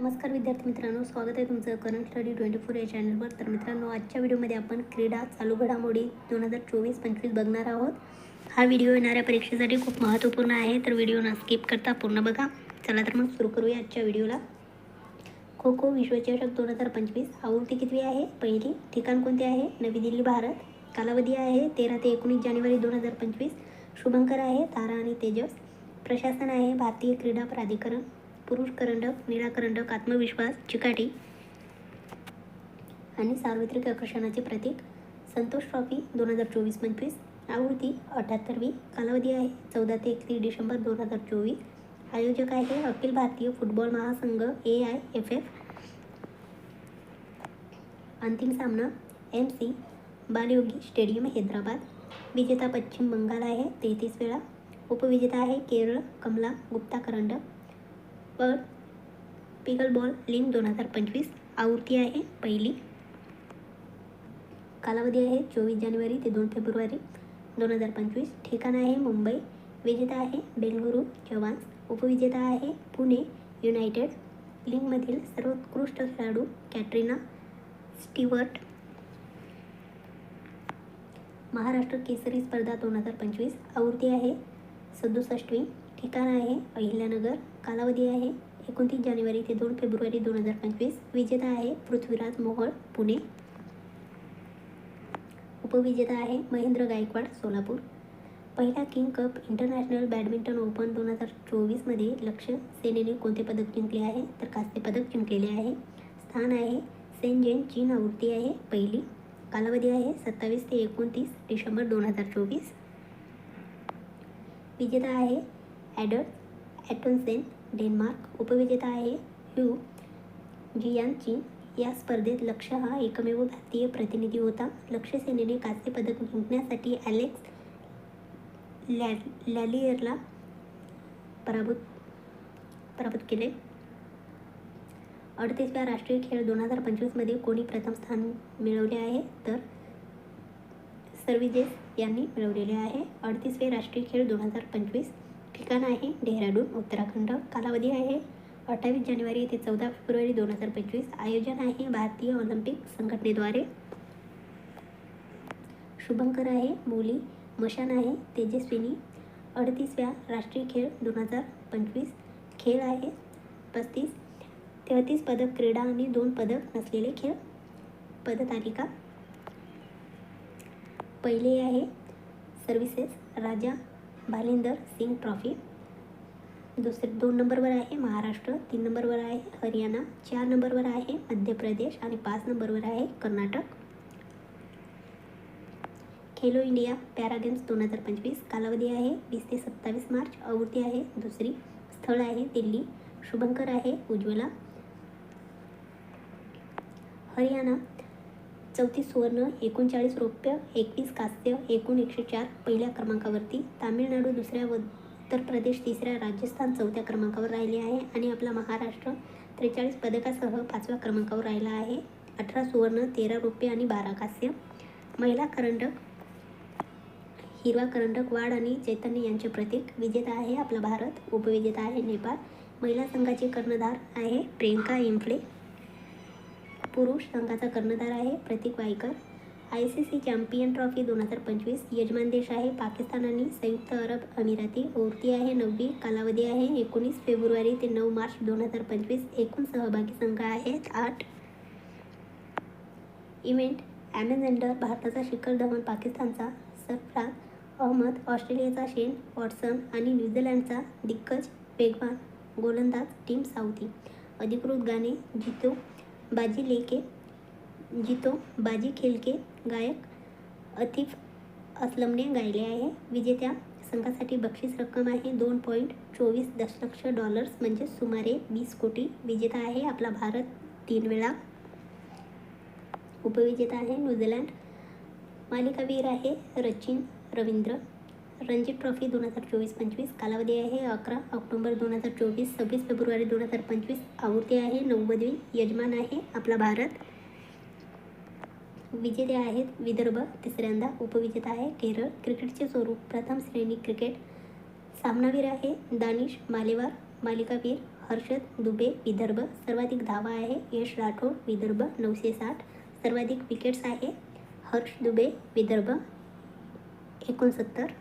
नमस्कार विद्यार्थी मित्रांनो स्वागत आहे तुमचं करंट स्टडी ट्वेंटी फोर या चॅनलवर. तर मित्रांनो आजच्या व्हिडिओमध्ये आपण क्रीडा चालू घडामोडी दोन हजार चोवीस पंचवीस बघणार आहोत. हा व्हिडिओ येणाऱ्या परीक्षेसाठी खूप महत्त्वपूर्ण आहे तर व्हिडिओ ना स्किप करता पूर्ण बघा. चला तर मग सुरू करूया आजच्या व्हिडिओला. खो खो विश्वचषक दोन हजार पंचवीस आवृत्ती कितवी आहे? पहिली ठिकाण कोणते आहे? नवी दिल्ली भारत. कालावधी आहे तेरा ते एकोणीस जानेवारी दोन हजार पंचवीस. शुभंकर आहे तारा आणि तेजस. प्रशासन आहे भारतीय क्रीडा प्राधिकरण. पुरुष करंडक निराकरंडक आत्मविश्वास चिकाटी आणि सार्वत्रिक आकर्षणाचे प्रतीक संतोष ट्रॉफी दोन हजार चोवीस पंचवीस. आवृत्ती अठ्याहत्तरवी कालावधी आहे. चौदा ते एकतीस डिसेंबर दोन हजार चोवीस. आयोजक आहे अखिल भारतीय फुटबॉल महासंघ ए आय एफ एफ. अंतिम सामना M C Balayogi stadium Hyderabad. विजेता पश्चिम बंगाल आहे. तेहतीस वेळा. उपविजेता आहे केरळ कमला गुप्ता करंडक. पर पिगल बॉल लिंग दोन हजार पंचवीस आवृत्ती आहे पहिली. कालावधी आहे चोवीस जानेवारी ते दोन फेब्रुवारी दोन हजार पंचवीस. ठिकाण आहे मुंबई. विजेता आहे बेंगळुरू जवान्स उपविजेता आहे पुणे युनायटेड. लिंगमधील सर्वोत्कृष्ट खेळाडू कॅटरीना स्टीवर्ट. महाराष्ट्र केसरी स्पर्धा दोन हजार पंचवीस. आवृत्ती आहे सदुसष्टवी. ठिकाण आहे. अहिल्यानगर कालावधी आहे. एकोणतीस जानेवारी ते दोन फेब्रुवारी दोन हजार पंचवीस. विजेता आहे पृथ्वीराज मोहोळ पुणे. उपविजेता आहे महेंद्र गायकवाड सोलापूर. पहिला King Cup International Badminton Open दोन हजार चोवीसमध्ये लक्ष सेनेने कोणते पदक जिंकले आहे? तर कास्य पदक जिंकलेले आहे. स्थान आहे सेंजेन चीन आवृत्ती आहे पहिली. कालावधी आहे सत्तावीस ते एकोणतीस डिसेंबर दोन हजार चोवीस. विजेता आहे ॲडर ॲटोन्सेन डेन्मार्क उपविजेता आहे. ह्यू जियान चीन या स्पर्धेत लक्ष हा एकमेव भारतीय प्रतिनिधी होता. लक्ष सेनेने कांस्य पदक जिंकण्यासाठी ॲलेक्स लॅ लॅलियरला पराभूत पराभूत केले. अडतीसव्या राष्ट्रीय खेळ दोन हजार पंचवीसमध्ये कोणी प्रथम स्थान मिळवले आहे? तर सर्विजेस यांनी मिळवलेले आहे. अडतीसवे राष्ट्रीय खेळ दोन हजार पंचवीस ठिकाण आहे. डेहराडून उत्तराखंड. कालावधी आहे. अठ्ठावीस जानेवारी ते चौदा फेब्रुवारी दोन हजार पंचवीस. आयोजन आहे भारतीय ऑलिम्पिक संघटनेद्वारे. शुभंकर आहे मुली. मशान आहे तेजस्विनी. अडतीसव्या राष्ट्रीय खेळ दोन हजार पंचवीस. खेळ आहे पस्तीस. तेहतीस पदक क्रीडा आणि दोन पदक नसलेले खेळ. पदतालिका. पहिले आहे सर्व्हिसेस. राजा. भालिंदर सिंग ट्रॉफी. दुसरे दोन नंबरवर आहे महाराष्ट्र तीन नंबरवर आहे हरियाणा चार नंबरवर आहे मध्य प्रदेश आणि पाच नंबरवर आहे Karnataka. Khelo India para games दोन हजार पंचवीस कालावधी आहे वीस ते सत्तावीस मार्च आवृत्ती आहे दुसरी स्थळ आहे दिल्ली शुभंकर आहे उज्ज्वला. हरियाणा चौतीस सुवर्ण एकोणचाळीस रौप्य एकवीस कांस्य एकूण एकशे चार पहिल्या क्रमांकावरती तामिळनाडू दुसऱ्या व उत्तर प्रदेश तिसऱ्या राजस्थान चौथ्या क्रमांकावर राहिले आहे आणि आपला महाराष्ट्र त्रेचाळीस पदकासह पाचव्या क्रमांकावर राहिला आहे. अठरा सुवर्ण तेरा रौप्य आणि बारा कांस्य. महिला करंडक हिरवा करंडक वाढ आणि चैतन्य यांचे प्रतीक. विजेता आहे आपला भारत उपविजेता आहे नेपाळ. महिला संघाचे कर्णधार आहे प्रियंका इम्फले पुरुष संघाचा कर्णधार आहे Pratik Waikar. I C C champion trophy दोन हजार पंचवीस यजमान देश आहे पाकिस्तान आणि संयुक्त अरब अमिराती. ओरती आहे नववी कालावधी आहे एकोणीस फेब्रुवारी ते नऊ मार्च दोन हजार पंचवीस. एकूण सहभागी संघ आहेत आठ. इव्हेंट ॲमेझेंडर भारताचा शिखर धवन पाकिस्तानचा सरफराज अहमद ऑस्ट्रेलियाचा शेन वॉटसन आणि न्यूझीलंडचा दिग्गज वेगवान गोलंदाज टीम साऊथी अधिकृत गाणे जितो बाजी लेके जितो बाजी खेलके गायक अतिफ असलमने गायले आहे. विजेत्या संघासाठी बक्षीस रक्कम आहे. दोन पॉईंट चोवीस दशलक्ष डॉलर्स म्हणजे सुमारे वीस कोटी विजेता आहे. आपला भारत तीन वेळा उपविजेता आहे. न्यूझीलँड मालिकावीर आहे. रचिन रवींद्र रणजी ट्रॉफी दोन हजार चोवीस पंचवीस कालावधी आहे. अकरा ऑक्टोबर दोन हजार चोवीस सव्वीस फेब्रुवारी दोन हजार पंचवीस आवृत्ती आहे. नव्वदवी यजमान आहे आपला भारत. विजेते आहेत विदर्भ तिसऱ्यांदा उपविजेता आहे केरळ. क्रिकेटचे स्वरूप प्रथम श्रेणी क्रिकेट. सामनावीर आहे दानिश मालेवार मालिकावीर हर्षद दुबे विदर्भ. सर्वाधिक धावा आहे यश राठोड विदर्भ नऊशे साठ. सर्वाधिक विकेट्स आहे हर्ष दुबे विदर्भ एकोणसत्तर.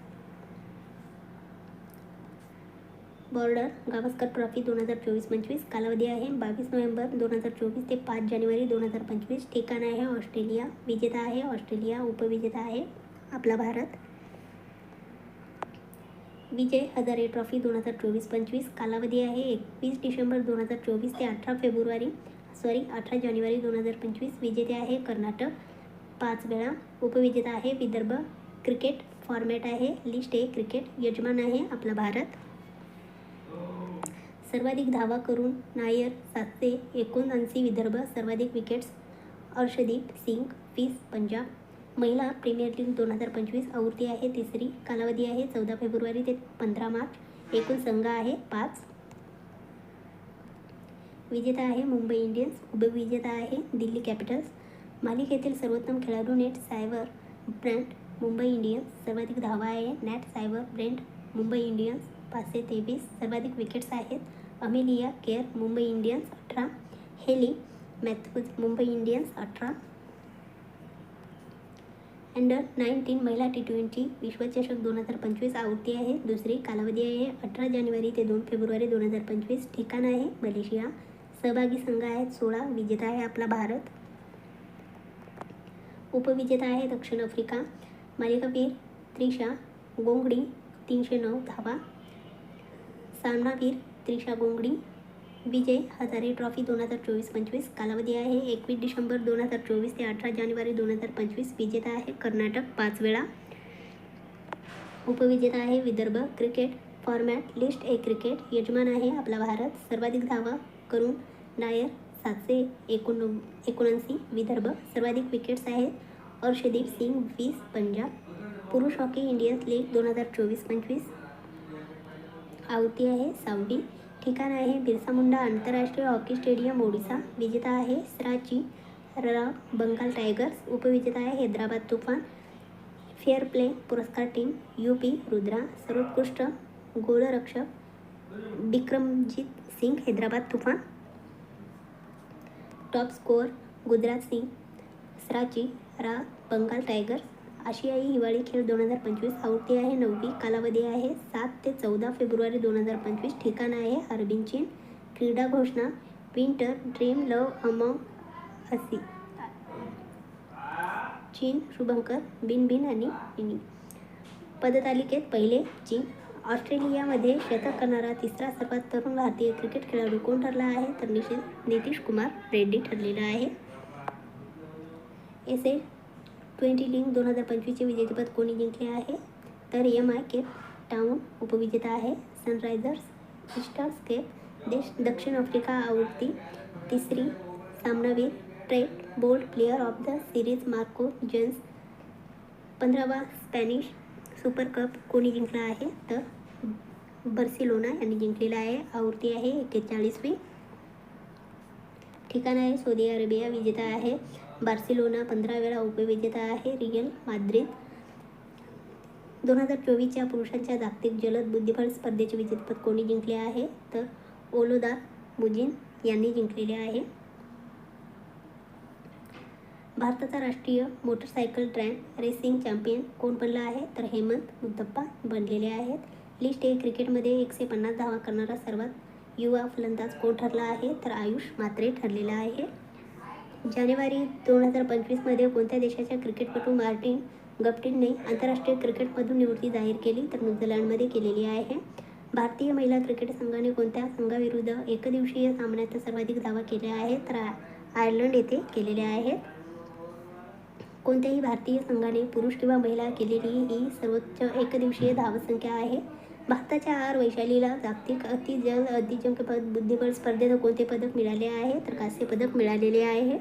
बॉर्डर गावस्कर ट्रॉफी दोन हजार चोवीस पंचवीस कालावधी आहे बावीस नोव्हेंबर दोन हजार चोवीस ते पाच जानेवारी दोन हजार पंचवीस ठिकाण आहे ऑस्ट्रेलिया विजेता आहे ऑस्ट्रेलिया उपविजेता आहे आपला भारत. विजय हजारे ट्रॉफी दोन हजार चोवीस पंचवीस कालावधी आहे एकवीस डिसेंबर दोन हजार चोवीस ते अठरा फेब्रुवारी सॉरी अठरा जानेवारी दोन हजार पंचवीस विजेते आहे कर्नाटक. पाच वेळा उपविजेता आहे विदर्भ क्रिकेट फॉर्मॅट आहे लिस्ट ए क्रिकेट यजमान आहे आपला भारत. सर्वाधिक धावा करून नायर सातशे एकोणऐंशी विदर्भ सर्वाधिक विकेट्स अर्षदीप सिंग वीस पंजाब. महिला प्रीमियर लीग दोन हजार पंचवीस आवृत्ती आहे. तिसरी कालावधी आहे चौदा फेब्रुवारी ते पंधरा मार्च. एकूण संघ आहे पाच. विजेता आहे मुंबई इंडियन्स. उपविजेता आहे दिल्ली कॅपिटल्स मालिकेतील सर्वोत्तम खेळाडू Nat Sciver Brunt Mumbai Indians. सर्वाधिक धावा आहे Nat Sciver Brunt Mumbai Indians. पाचशे तेवीस. सर्वाधिक विकेट्स आहेत. अमेलिया केअर मुंबई इंडियन्स अठरा हेली मॅथ्यूज मुंबई इंडियन्स अठरा अंडर नाईन्टीन महिला टी ट्वेंटी विश्वचषक दोन हजार पंचवीस आवृत्ती आहे. दुसरी कालावधी आहे. अठरा जानेवारी ते दोन फेब्रुवारी दोन हजार पंचवीस ठिकाण आहे. मलेशिया सहभागी संघ आहेत सोळा विजेता आहे आपला भारत. उपविजेता आहे दक्षिण आफ्रिका. मालिकावीर त्रिशा गोंगडी तीनशे नऊ धावा. सामनावीर त्रिशा गोंगडी विजय हजारे ट्रॉफी दोन हजार चोवीस पंचवीस कालावधी आहे एकवीस डिसेंबर दोन हजार चोवीस ते अठरा जानेवारी दोन हजार पंचवीस विजेता आहे कर्नाटक पाच वेळा. उपविजेता आहे Vidarbha cricket format list A cricket यजमान आहे आपला भारत सर्वाधिक धावा करून नायर सातशे एकोण एकोणऐंशी विदर्भ सर्वाधिक विकेट्स आहेत अर्षदीप सिंग वीस पंजाब. पुरुष हॉकी इंडियन लीग दोन हजार चोवीस पंचवीस आवृत्ती आहे सहावी ठिकाण आहे बिरसा मुंडा आंतरराष्ट्रीय हॉकी स्टेडियम, ओडिसा. विजेता आहे सराची र बंगाल टायगर्स. उपविजेता आहे हैदराबाद तुफान. फेअर प्ले पुरस्कार टीम यू पी रुद्रा. सर्वोत्कृष्ट गोलरक्षक Vikramjit Singh, Hyderabad Toofan. Top score Gujarat Singh, Shrachi Rarh Bengal Tigers. आशियाई हिवाळी खेळ दोन हजार पंचवीस आवृत्ती आहे. नववी कालावधी आहे. सात ते चौदा फेब्रुवारी दोन हजार पंचवीस ठिकाण आहे. हर्बिन चीन क्रीडा घोषणा विंटर ड्रीम लव अमंग असी. चीन शुभंकर बिन बिन आणि इनी पदतालिकेत पहिले चीन. ऑस्ट्रेलियामध्ये शतक करणारा तिसरा सर्वात तरुण भारतीय क्रिकेट खेळाडू कोण ठरला आहे? तर निश्चित नितीश कुमार रेड्डी ठरलेला आहे. एस ट्वेंटी लिंक दोन हजार पंचवीसचे विजेतेपद कोणी जिंकले आहे? तर एम आय केप टाऊन उपविजेता आहे. सनरायझर्स इस्टर्स केप देश दक्षिण आफ्रिका आवृत्ती तिसरी सामनावीर Trent Boult player of the series Marco Jansen. पंधरावा स्पॅनिश सुपर कप कोणी जिंकला आहे? तर बर्सिलोना यांनी जिंकलेला आहे. आवृत्ती आहे एक्केचाळीसवी. ठिकाण आहे सौदी अरेबिया विजेता आहे. बार्सिलोना पंधरा वेळा उपविजेता आहे रियल माद्रिद. दोन हजार चोवीसच्या पुरुषांच्या जागतिक जलद बुद्धिबळ स्पर्धेचे विजेतेपद कोणी जिंकले आहे? तर ओलोदा मुजिन यांनी जिंकलेले आहे. भारताचा राष्ट्रीय मोटरसायकल ट्रॅन रेसिंग चॅम्पियन कोण बनला आहे? तर हेमंत मुद्दप्पा बनलेले आहेत. लिस्ट ए क्रिकेटमध्ये एकशे पन्नास धावा करणारा सर्वात युवा फलंदाज कोण ठरला आहे? तर आयुष मात्रे ठरलेला आहे. जानेवारी दोन हजार पंचवीसमध्ये कोणत्या देशाच्या क्रिकेटपटू मार्टिन गप्टिनने आंतरराष्ट्रीय क्रिकेटमधून निवृत्ती जाहीर केली तर न्यूझीलंडमध्ये केलेली आहे? भारतीय महिला क्रिकेट संघाने कोणत्या संघाविरुद्ध एकदिवसीय सामन्यात सर्वाधिक धावा केल्या आहेत तर आयर्लंड येथे केलेल्या आहेत कोणत्याही भारतीय संघाने पुरुष किंवा महिला केलेली ही सर्वोच्च एकदिवसीय धावसंख्या आहे? भारताच्या आर वैशालीला जागतिक अतिजल अतिजंकपद बुद्धिबळ स्पर्धेत कोणते पदक मिळाले आहे? तर कांस्य पदक मिळालेले आहे.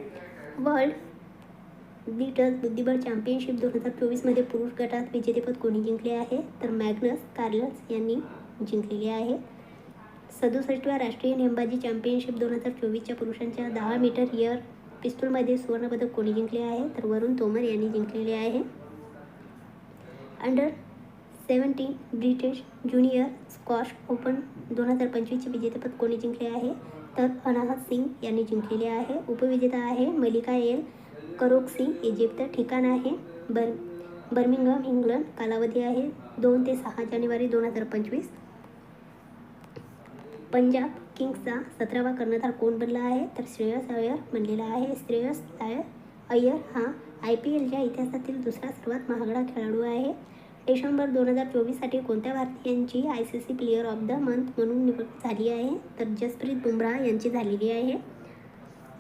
वर्ल्ड बीटल बुद्धिबळ चॅम्पियनशिप दोन हजार चोवीसमध्ये पुरुष गटात विजेतेपद कोणी जिंकले आहे? तर मॅग्नस कार्लस यांनी जिंकलेले आहे. सदुसष्टव्या राष्ट्रीय नेमबाजी चॅम्पियनशिप दोन हजार चोवीसच्या पुरुषांच्या दहा मीटर इयर पिस्तूलमध्ये सुवर्णपदक कोणी जिंकले आहे? तर वरुण तोमर यांनी जिंकलेले आहे. Under seventeen British junior squash open दोन हजार पंचवीसचे विजेतेपद कोणी जिंकले आहे? तर अनाहत सिंग यांनी जिंकलेले आहे. उपविजेता आहे मलिका एल. करोक्सी इजिप्त ठिकाण आहे. बर बर्मिंगम इंग्लंड कालावधी आहे. दोन ते सहा जानेवारी दोन हजार पंचवीस. पंजाब किंग्सचा सतरावा कर्णधार कोण बनला आहे? तर श्रेयस अय्यर बनलेला आहे. श्रेयस अय्यर अय्यर हा आय पी एलच्या इतिहासातील दुसरा सर्वात महागडा खेळाडू आहे. डिसेंबर दोन हजार चोवीससाठी कोणत्या भारतीयांची I C C player of the month म्हणून निवड झाली आहे? तर जसप्रीत बुमराह यांची झालेली आहे.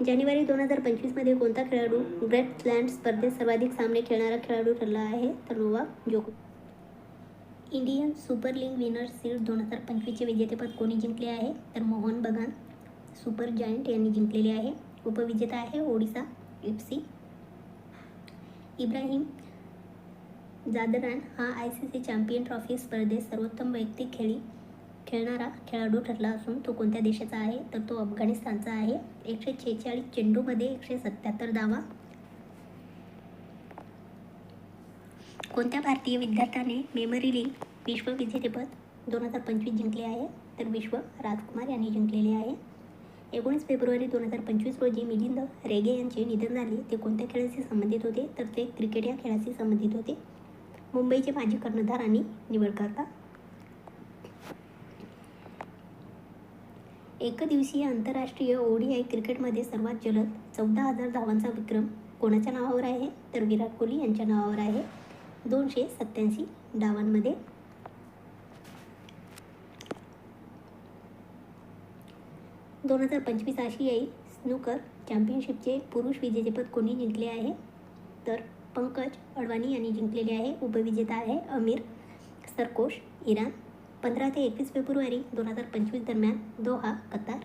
जानेवारी दोन हजार पंचवीसमध्ये कोणता खेळाडू ग्रेट स्लँड स्पर्धेत सर्वाधिक सामने खेळणारा खेळाडू ठरला आहे? तर Novak Djoko Indian Super League winners shield दोन हजार पंचवीसचे विजेतेपद कोणी जिंकले आहे? तर मोहन बगान सुपर जायंट यांनी जिंकलेले आहे. उपविजेता आहे ओडिसा इप्सी इब्राहिम जादरान हा I C C champion trophy स्पर्धेत सर्वोत्तम वैयक्तिक खेळी खेळणारा खेळाडू ठरला असून तो कोणत्या देशाचा आहे तर तो अफगाणिस्तानचा आहे. एकशे छेचाळीस चेंडूमध्ये एकशे सत्याहत्तर धावा. कोणत्या भारतीय विद्यार्थ्याने मेमरी लीग विश्व विजेतेपद दोन हजार पंचवीस जिंकले आहे तर विश्व राजकुमार यांनी जिंकलेले आहे. एकोणीस फेब्रुवारी दोन हजार पंचवीस रोजी मिलिंद रेगे यांचे निधन झाले. ते कोणत्या खेळाशी संबंधित होते? तर ते क्रिकेट या खेळाशी संबंधित होते. मुंबईचे माजी कर्णधार आणि निवडकर्ता. एकदिवसीय आंतरराष्ट्रीय ओडीआय क्रिकेटमध्ये सर्वात जलद चौदा हजार धावांचा विक्रम कोणाच्या नावावर आहे? तर विराट कोहली यांच्या नावावर आहे. दोनशे सत्याऐंशी डावांमध्ये दोन हजार पंचवीस आशियाई स्नूकर चॅम्पियनशिपचे पुरुष विजेतेपद कोणी जिंकले आहे? तर पंकज अडवाणी यांनी जिंकलेले आहे. उपविजेता आहे अमीर सरकोश इराण. पंधरा ते एकवीस फेब्रुवारी दोन हजार पंचवीस दरम्यान दोहा कतार.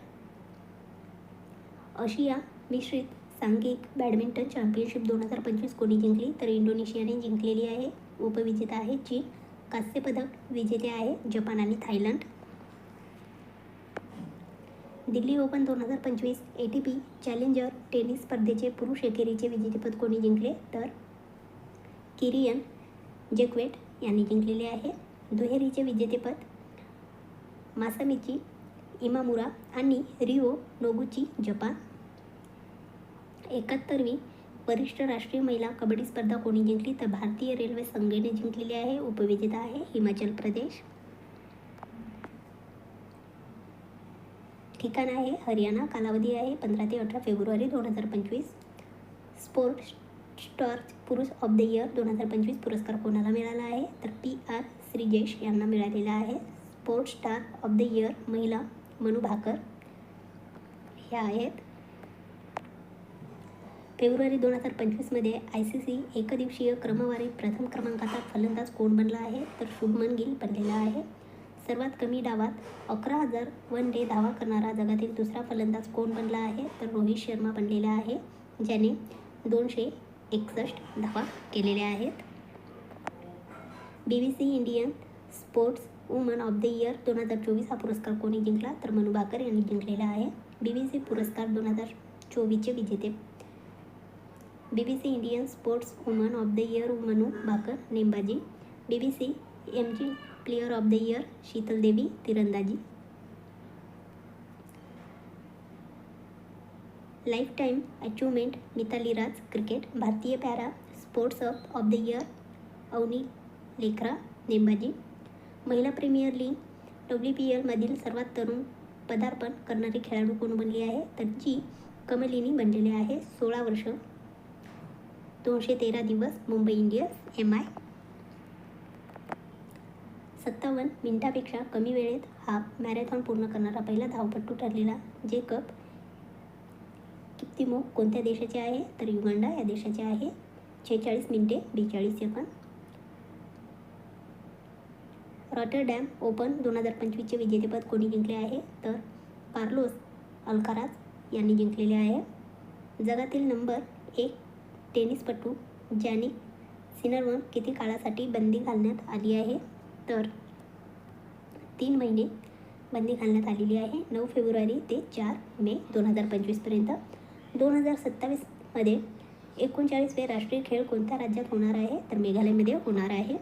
आशिया मिश्रित सांघिक बॅडमिंटन चॅम्पियनशिप दोन हजार पंचवीस कोणी जिंकली तर इंडोनेशियाने जिंकलेली आहे. उपविजेता आहे चीन. कांस्यपदक विजेते आहे जपान आणि थायलंड. दिल्ली ओपन दोन हजार पंचवीस A T P challenger tennis स्पर्धेचे पुरुष एकेरीचे विजेतेपद कोणी जिंकले तर किरियन जेक्वेट यांनी जिंकलेले आहे. दुहेरीचे विजेतेपद मासामिची इमामुरा आणि रिओ नोगुची जपान. एकाहत्तरवी वरिष्ठ राष्ट्रीय महिला कबड्डी स्पर्धा कोणी जिंकली तर भारतीय रेल्वे संघेने जिंकलेली आहे. उपविजेता आहे हिमाचल प्रदेश. ठिकाण आहे हरियाणा. कालावधी आहे पंधरा ते अठरा फेब्रुवारी दोन हजार पंचवीस. स्पोर्ट स्टॉर्च पुरुष ऑफ द इयर दोन हजार पंचवीस पुरस्कार कोणाला मिळाला आहे? तर पी आर श्रीजेश यांना मिळालेला आहे. Sports star of the year महिला मनु भाकर. ह्या आहेत. फेब्रुवारी दोन हजार पंचवीसमध्ये आय सी सी एकदिवसीय क्रमवारी प्रथम क्रमांकाचा फलंदाज कोण बनला आहे? तर शुभमन गिल बनलेला आहे. सर्वात कमी डावात अकरा हजार वन डे धावा करणारा जगातील दुसरा फलंदाज कोण बनला आहे? तर रोहित शर्मा बनलेला आहे ज्याने दोनशे एकसष्ट धावा केलेल्या आहेत. B B C Indian sports woman of the year दोन हजार चोवीस हा पुरस्कार कोणी जिंकला? तर मनु भाकर यांनी जिंकलेला आहे. बी बी सी पुरस्कार दोन हजार चोवीसचे विजेते. B B C Indian sports woman of the year Manu Bhaker नेमबाजी. बी बी सी एम जी player of the year Sheetal Devi तिरंदाजी. Lifetime achievement Mithali Raj cricket भारतीय para sports up of the year Avani Lekhara नेमबाजी महिला premier league W P एलमधील सर्वात तरुण पदार्पण करणारी खेळाडू कोण बनली आहे? तर जी कमलिनी बनलेली आहे. सोळा वर्ष दोनशे तेरा दिवस मुंबई इंडियन्स एम आय सत्तावन्न मिनिटापेक्षा कमी वेळेत हा मॅरेथॉन पूर्ण करणारा पहिला धावपटू ठरलेला जेकब किप्तिमो कोणत्या देशाचे आहे? तर युगांडा या देशाचे आहे. छेचाळीस मिनिटे बेचाळीस सेकंद. रॉटरडॅम ओपन दोन हजार पंचवीसचे विजेतेपद कोणी जिंकले आहे? तर कार्लोस अल्काराज यांनी जिंकलेले आहे. जगातील नंबर एक टेनिसपटू जॅनिक सिनरवर किती काळासाठी बंदी घालण्यात आली आहे? तर तीन महिने बंदी घालण्यात आलेली आहे. नऊ फेब्रुवारी ते चार मे दोन हजार पंचवीसपर्यंत. दोन हजार सत्तावीसमध्ये एकोणचाळीसवे राष्ट्रीय खेळ कोणत्या राज्यात होणार आहे? तर मेघालयमध्ये होणार आहे.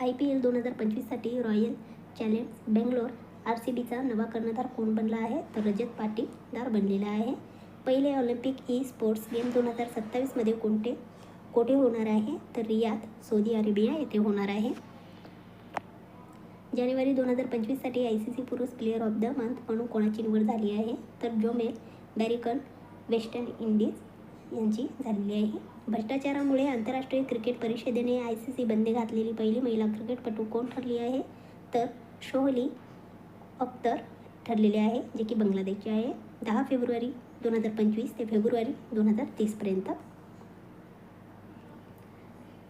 आय पी एल दोन हजार पंचवीससाठी Royal Challenge Bangalore R C बीचा नवा कर्णधार कोण बनला आहे? तर रजत पाटीदार बनलेला आहे. पहिले ऑलिम्पिक ई स्पोर्ट्स गेम दोन हजार सत्तावीसमध्ये कोणते कोठे होणार आहे? तर रियाद सौदी अरेबिया येथे होणार आहे. जानेवारी दोन हजार पंचवीससाठी आय सी सी पुरुष प्लेअर ऑफ द मंथ म्हणून कोणाची निवड झाली आहे? तर जोमेल बॅरिकन वेस्टर्न इंडिज यांची झालेली आहे. भ्रष्टाचारामुळे आंतरराष्ट्रीय क्रिकेट परिषदेने आय सी सी बंदी घातलेली पहिली महिला क्रिकेटपटू कोण ठरली आहे? तर शोहली अख्तर ठरलेले आहे जे की बांगलादेशचे आहे. दहा फेब्रुवारी दोन हजार पंचवीस ते फेब्रुवारी दोन हजार तीसपर्यंत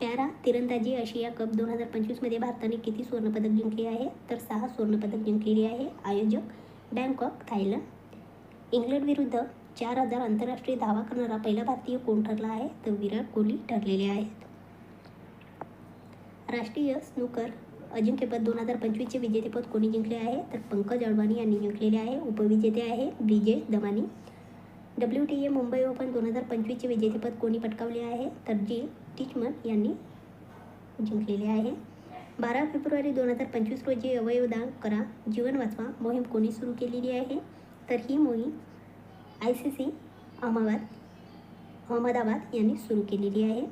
पॅरा तिरंदाजी आशिया कप दोन हजार पंचवीसमध्ये भारताने किती सुवर्णपदक जिंकले आहे? तर सहा सुवर्णपदक जिंकलेली आहे आयोजक बँकॉक थायलंड. इंग्लंड विरुद्ध चार हजार आंतरराष्ट्रीय धावा करणारा पहिला भारतीय कोण ठरला आहे? तर विराट कोहली ठरलेले आहेत. राष्ट्रीय स्नूकर अजिंक्यपद दोन हजार पंचवीसचे विजेतेपद कोणी जिंकले आहे? तर पंकज अडवाणी यांनी जिंकलेले आहे. उपविजेते आहे Vijay Damani. W T A Mumbai open दोन हजार पंचवीसचे विजेतेपद कोणी पटकावले आहे? तर जी टिचमन यांनी जिंकलेले आहे. बारा फेब्रुवारी दोन हजार पंचवीस रोजी अवयवदान करा. जीवन वाचवा. मोहीम कोणी सुरू केलेली आहे? तर ही मोहीम I C C Ahmedabad Ahmedabad यांनी सुरू केलेली आहे.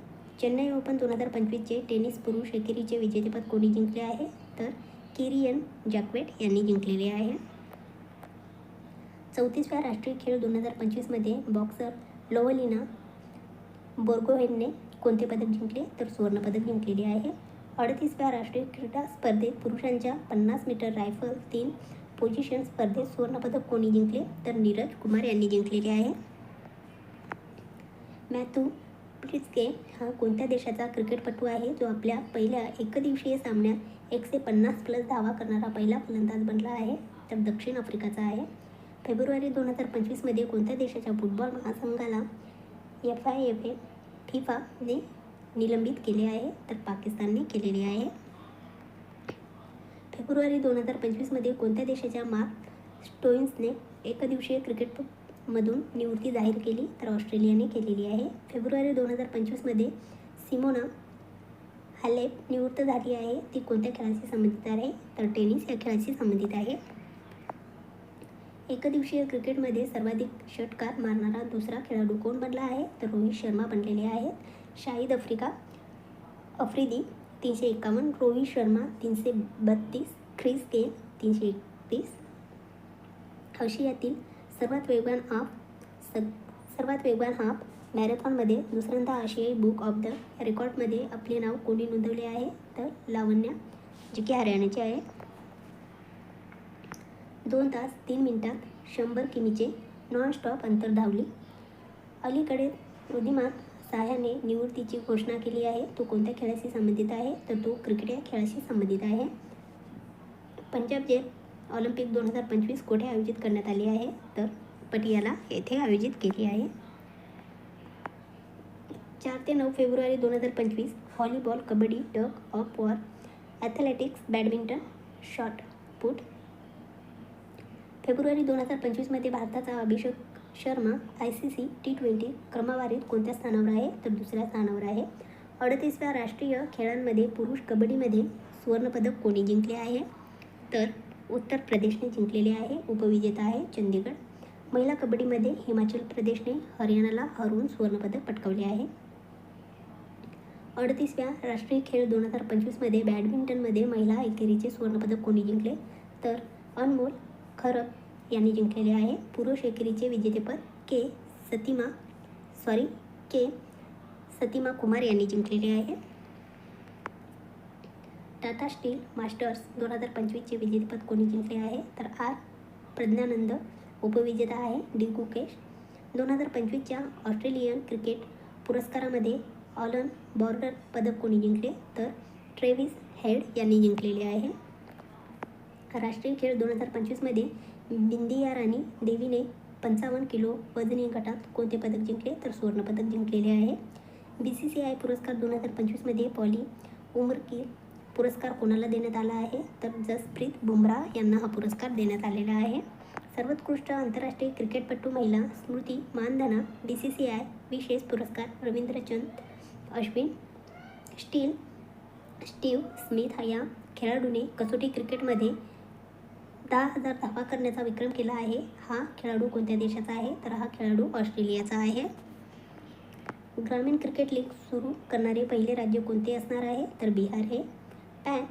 चेन्नई ओपन दोन हजार पंचवीसचे टेनिस पुरुष एकेरीचे विजेतेपद कोणी जिंकले आहे? तर किरियन जॅक्वेट यांनी जिंकलेले आहे. चौतीसव्या राष्ट्रीय खेळ दोन हजार पंचवीसमध्ये बॉक्सर लोवलिना बोर्गोहेनने कोणते पदक जिंकले? तर सुवर्णपदक जिंकलेले आहे. अडतीसव्या राष्ट्रीय क्रीडा स्पर्धेत पुरुषांच्या पन्नास मीटर रायफल तीन पोझिशन स्पर्धेत सुवर्णपदक कोणी जिंकले? तर नीरज कुमार यांनी जिंकलेले आहे. मॅथू प्रिस्के हा कोणत्या देशाचा क्रिकेटपटू आहे? जो आपल्या पहिल्या एकदिवसीय सामन्यात एकशे पन्नास प्लस धावा करणारा पहिला फलंदाज बनला आहे. तर दक्षिण आफ्रिकाचा आहे. फेब्रुवारी दोन हजार पंचवीसमध्ये कोणत्या देशाच्या फुटबॉल महासंघाला एफ आय एफ ए फिफाने निलंबित केले आहे? तर पाकिस्तानने केलेले आहे. फेब्रुवारी दोन हजार पंचवीसमध्ये कोणत्या देशाच्या मार्क स्टोइन्सने एकदिवसीय क्रिकेटमधून निवृत्ती जाहीर केली? तर ऑस्ट्रेलियाने केलेली आहे. फेब्रुवारी दोन हजार पंचवीसमध्ये सिमोना हालेप निवृत्त झाली आहे. ती कोणत्या खेळाशी संबंधित आहे? तर टेनिस या खेळाशी संबंधित आहे. एकदिवसीय क्रिकेटमध्ये सर्वाधिक षटकार मारणारा दुसरा खेळाडू कोण बनला आहे? तर रोहित शर्मा बनलेले आहेत. शाहिद आफ्रिका आफ्रिदी तीनशे एकावन्न रोहित शर्मा तीनशे बत्तीस ख्रिस गेल तीनशे एकतीस. आशियातील सर्वात वेगवान हाफ स सर्वात वेगवान हाफ मॅरेथॉनमध्ये दुसऱ्यांदा आशियाई बुक ऑफ द रेकॉर्डमध्ये आपले नाव कोणी नोंदवले आहे? तर लावण्या जे की हरियाणाचे आहे. दोन तास तीन मिनिटात शंभर किमीचे नॉनस्टॉप अंतर धावली. अलीकडे उदिमान साह्याने निवृत्तीची घोषणा केली आहे. तो कोणत्या खेळाशी संबंधित आहे? तर तो क्रिकेट या खेळाशी संबंधित आहे. पंजाब जे ऑलिम्पिक दोन हजार पंचवीस कोठे आयोजित करण्यात आली आहे? तर पटियाला येथे आयोजित केली आहे. चार ते नऊ फेब्रुवारी दोन हजार पंचवीस volleyball kabaddi tug of war athletics badminton shot put February दोन हजार पंचवीसमध्ये भारताचा Abhishek Sharma I C C T twenty क्रमवारीत कोणत्या स्थानावर आहे तर दुसऱ्या स्थानावर आहे. अडतीसव्या राष्ट्रीय खेळांमध्ये पुरुष कबड्डीमध्ये सुवर्णपदक कोणी जिंकले आहे? तर उत्तर प्रदेशने जिंकलेले आहे उपविजेता आहे चंदीगड. महिला कबड्डीमध्ये हिमाचल प्रदेशने हरियाणाला हरवून सुवर्णपदक पटकावले आहे. अडतीसव्या राष्ट्रीय खेळ दोन हजार पंचवीसमध्ये बॅडमिंटनमध्ये महिला एकेरीचे सुवर्णपदक कोणी जिंकले? तर अनमोल खरब यांनी जिंकलेले आहे. पुरुष एकेरीचे विजेतेपद के. सतीमा सॉरी के. सतीमा कुमार यांनी जिंकलेले आहे. टाटा स्टील मास्टर्स दोन हजार पंचवीसचे विजेतेपद कोणी जिंकले आहे? तर आर. प्रज्ञानंद उपविजेता आहे. डी. गुकेश. दोन हजार पंचवीसच्या ऑस्ट्रेलियन क्रिकेट पुरस्कारामध्ये ऑलन बॉर्डर पदक कोणी जिंकले? तर ट्रेव्हिस हेड यांनी जिंकलेले आहे. राष्ट्रीय खेळ दोन हजार पंचवीसमध्ये बिंदिया राणी देवीने पंचावन्न किलो वजनी गटात कोणते पदक जिंकले? तर सुवर्णपदक जिंकलेले आहे. बी सी सी आय पुरस्कार दोन हजार पंचवीसमध्ये पॉली उमरकीर पुरस्कार कोणाला देण्यात आला आहे? तर जसप्रीत बुमराह यांना हा पुरस्कार देण्यात आलेला आहे. सर्वोत्कृष्ट आंतरराष्ट्रीय क्रिकेटपटू महिला Smriti Mandhana B C C I विशेष पुरस्कार Ravichandran Ashwin steel Steve Smith या खेळाडूने कसोटी क्रिकेटमध्ये दहा हजार धावा करण्याचा विक्रम केला आहे हा खेळाडू कोणत्या देशाचा आहे? तर हा खेळाडू ऑस्ट्रेलियाचा आहे. ग्रामीण क्रिकेट लीग सुरू करणारे पहिले राज्य कोणते असणार आहे? तर बिहार हे. पॅन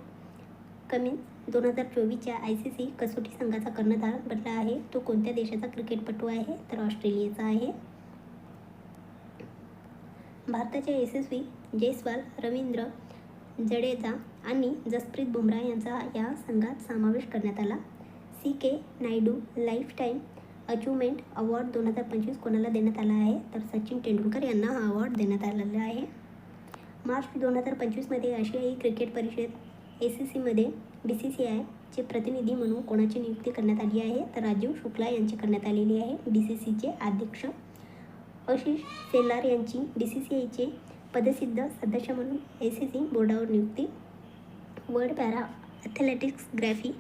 कमी दोन हजार चोवीसच्या आय सी सी कसोटी संघाचा कर्णधार बनला आहे. तो कोणत्या देशाचा क्रिकेटपटू आहे? तर ऑस्ट्रेलियाचा आहे. भारताचे यशस्वी जयस्वाल रवींद्र जडेजा आणि जसप्रीत बुमराह यांचा या संघात समावेश करण्यात आला. C K Naidu lifetime achievement award दोन हजार पंचवीस कोणाला देण्यात आला आहे? तर सचिन तेंडुलकर यांना हा अवॉर्ड देण्यात आलेला आहे. मार्च दोन हजार पंचवीसमध्ये आशियाई क्रिकेट परिषद ए सी सीमध्ये बी सी सी आयचे प्रतिनिधी म्हणून कोणाची नियुक्ती करण्यात आली आहे? तर राजीव शुक्ला यांची करण्यात आलेली आहे. बी सी सीचे अध्यक्ष आशिष सेलार यांची बी सी सी आयचे पदसिद्ध सदस्य म्हणून ए सी सी बोर्डावर नियुक्ती. वर्ल्ड पॅरा ॲथलेटिक्स ग्रॅफी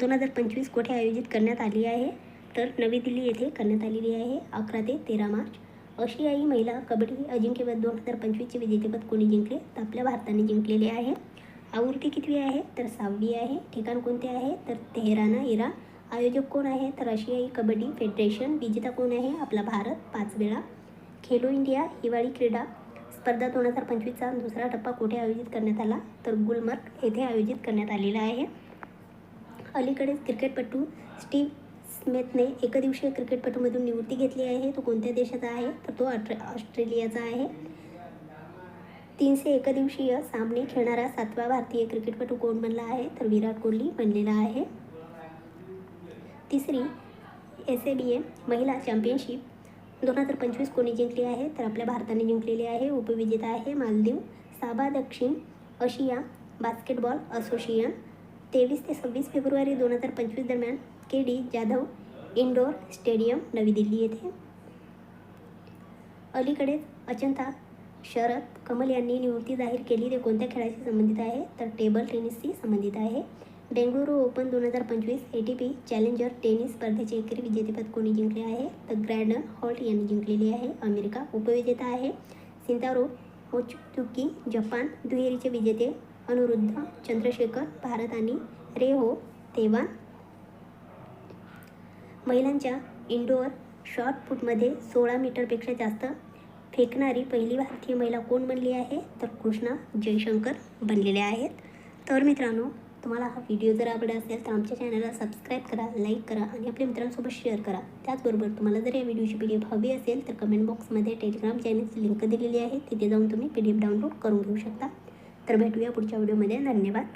दोन हजार पंचवीस कोठे आयोजित करण्यात आली आहे? तर नवी दिल्ली येथे करण्यात आलेली आहे. अकरा ते तेरा मार्च. आशियाई महिला कबड्डी अजिंक्यपद दोन हजार पंचवीसचे विजेतेपद कोणी जिंकले? तर आपल्या भारताने जिंकलेले आहे. आवृत्ती कितवी आहे? तर सहावी आहे. ठिकाण कोणते आहे? तर तेहराना इरा आयोजक कोण आहे? तर आशियाई कबड्डी फेडरेशन. विजेता कोण आहे? आपला भारत. पाच वेळा. खेलो इंडिया हिवाळी क्रीडा. स्पर्धा दोन हजार पंचवीसचा दुसरा टप्पा कुठे आयोजित करण्यात आला? तर गुलमर्ग येथे आयोजित करण्यात आलेला आहे. अलीकडेच क्रिकेटपटू स्टीव स्मिथने एकदिवसीय क्रिकेटपटूमधून निवृत्ती घेतली आहे. तो कोणत्या देशाचा आहे? तर तो ऑस्ट्रे ऑस्ट्रेलियाचा आहे. तीनशे एकदिवसीय सामने खेळणारा सातवा भारतीय क्रिकेटपटू कोण बनला आहे? तर विराट कोहली बनलेला आहे. तिसरी एस ए बी ए महिला चॅम्पियनशिप दोन हजार पंचवीस कोणी जिंकली आहे तर आपल्या भारताने जिंकलेली आहे. उपविजेता आहे मालदीव साबा दक्षिण आशिया बास्केटबॉल असोसिएशन. तेवीस ते सव्वीस फेब्रुवारी दोन हजार पंचवीस दरम्यान K D Jadhav indoor stadium नवी दिल्ली येथे. अलीकडेच अचंता शरद कमल यांनी निवृत्ती जाहीर केली. ते कोणत्या खेळाशी संबंधित आहे? तर टेबल टेनिसशी संबंधित आहे. बेंगळुरू ओपन दोन हजार पंचवीस A T P challenger tennis स्पर्धेचे एकेरी विजेतेपद कोणी जिंकले आहे? तर ग्रॅडन हॉल्ट यांनी जिंकलेली आहे. अमेरिका उपविजेता आहे. सिंतारो होचुकी जपान दुहेरीचे विजेते अनुरुद्ध चंद्रशेखर भारत आणि रेहो तेवान. महिलांच्या इंडोअर शॉर्टपूटमध्ये सोळा मीटरपेक्षा जास्त फेकणारी पहिली भारतीय महिला कोण बनली आहे? तर कृष्णा जयशंकर बनलेले आहेत. तर मित्रांनो तुम्हाला हा व्हिडिओ जर आवडला असेल तर आमच्या चॅनलला सबस्क्राईब करा लाईक करा आणि आपल्या मित्रांसोबत शेअर करा. त्याचबरोबर तुम्हाला जर या व्हिडिओची पी डी एफ हवी असेल तर कमेंट बॉक्समध्ये टेलिग्राम चॅनलची लिंक दिलेली आहे. तिथे जाऊन तुम्ही पी डी एफ डाउनलोड करून घेऊ शकता. तर भेटूया पुढच्या व्हिडिओमध्ये धन्यवाद.